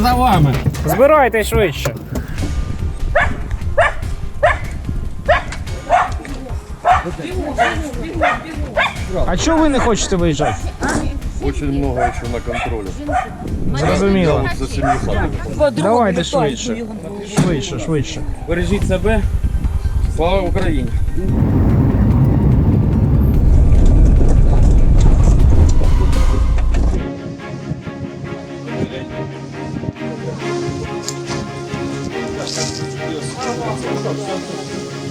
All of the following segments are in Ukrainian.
вами. Збирайте швидше. А чого ви не хочете виїжджати? Очень много еще на контроле. Зрозуміло. За. Давайте швидше. Швидше, швидше. Бережіть себе. Слава Україні!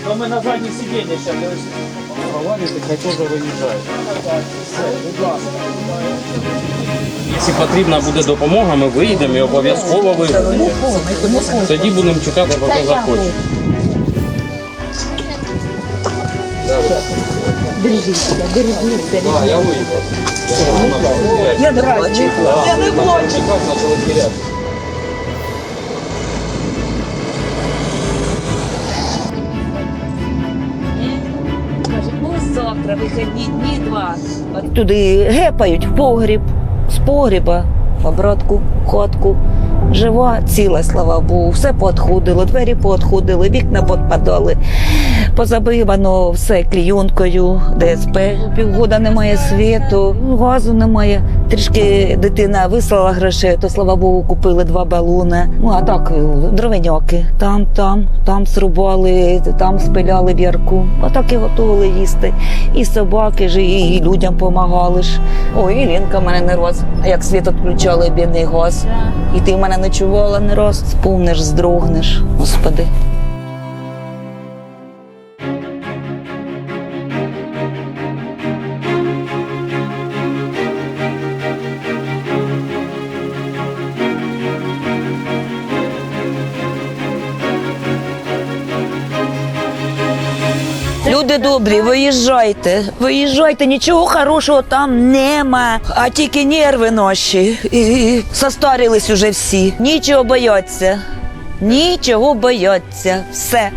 Но мы на заднее сиденье сейчас повалите, хай тоже виїжджають. Якщо потрібна буде допомога, ми вийдемо і обов'язково виїдемо. Тоді будемо чекати, поки захоче. Да, я виїхав. Я не бачу. Я не бачу. Завтра вихідні дні два. Туди гепають в погріб, з погріба, в обратку, в хатку. Жива, ціла, слава Богу, все поотходило, двері поотходили, вікна подпадали. Позабивано все клійонкою, ДСП. Півгода немає світу, газу немає. Трішки дитина вислала грошей, то слава Богу, купили два балони. Ну а так, дровеняки. Там, там, там срубали, там спиляли в ярку. Отак і готували їсти. І собаки ж, і людям допомагали. Ой, і Лінка в мене не раз. А як світ відключали бідний газ. І ти в мене ночувала не розпунеш, здрогнеш, господи. Люди добрі, виїжджайте, виїжджайте, нічого хорошого там нема, а тільки нерви наші. І состарились уже всі. Нічого бояться. Нічого бояться. Все.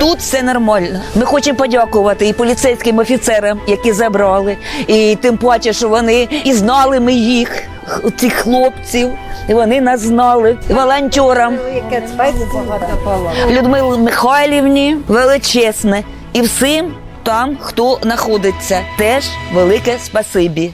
Тут все нормально. Ми хочемо подякувати і поліцейським офіцерам, які забрали, і тим паче, що вони і знали ми їх, цих хлопців. І вони нас знали, волонтерам. Людмилі Михайлівні величезне. І всім там, хто знаходиться, теж велике спасибі.